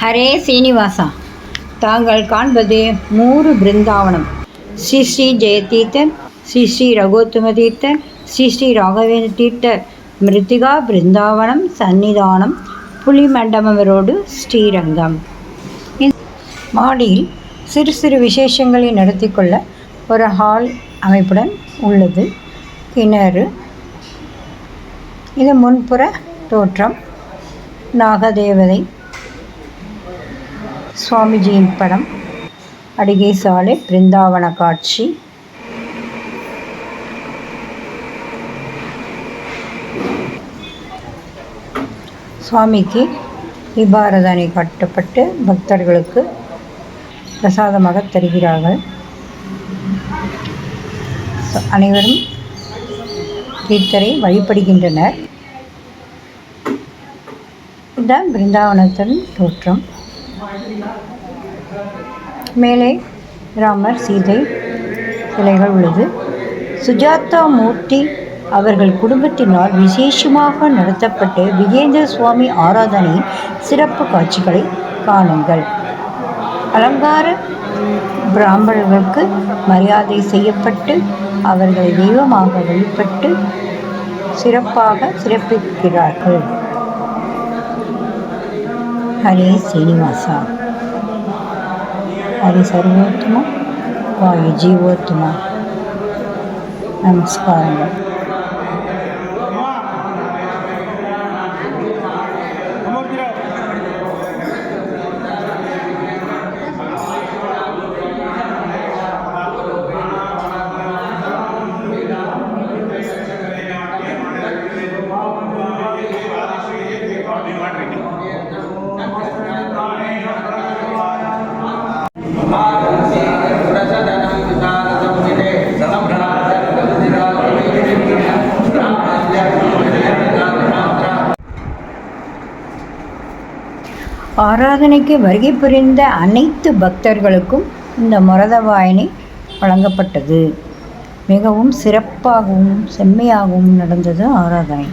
ஹரே சீனிவாசா. தாங்கள் காண்பது நூறு பிருந்தாவனம். ஸ்ரீ ஸ்ரீ ஜெயதீர்த்தர் ஸ்ரீ ஸ்ரீ ரகோத்தம தீர்த்தர் ஸ்ரீ ஸ்ரீ ராகவேந்திர தீர்த்தர் மிருத்திகா பிருந்தாவனம் சன்னிதானம் புலிமண்டபம் ரோடு ஸ்ரீரங்கம் மாடியில் சிறு சிறு விசேஷங்களை நடத்தி கொள்ள ஒரு ஹால் அமைப்புடன் உள்ளது. கிணறு. இது முன்புற தோற்றம். நாகதேவதை சுவாமிஜியின் படம் அடிகை சாலை பிருந்தாவன காட்சி. சுவாமிக்கு தீபாரதனை கட்டப்பட்டு பக்தர்களுக்கு பிரசாதமாக தருகிறார்கள். அனைவரும் தீர்த்தரை வழிபடுகின்றனர். இதுதான் பிருந்தாவனத்தின் தோற்றம். மேலே ராமர் சீதை சிலைகள் உள்ளது. சுஜாதா மூர்த்தி அவர்கள் குடும்பத்தினால் விசேஷமாக நடத்தப்பட்டு விஜேந்திர சுவாமி ஆராதனையின் சிறப்பு காட்சிகளை காணுங்கள். அலங்கார பிராமணர்களுக்கு மரியாதை செய்யப்பட்டு அவர்களை தெய்வமாக வழிபட்டு சிறப்பாக சிறப்பிக்கிறார்கள். ಹರೇ ಶ್ರೀನಿವಾಸ ಹರಿ ಸರ್ವೋತ್ತಮ ವಾಯು ಜೀವೋತ್ತಮ ನಮಸ್ಕಾರ Thank you. ஆராதனைக்கு வருகை புரிந்த அனைத்து பக்தர்களுக்கும் இந்த மரதவாயனை வழங்கப்பட்டது. மிகவும் சிறப்பாகவும் செம்மையாகவும் நடந்தது ஆராதனை.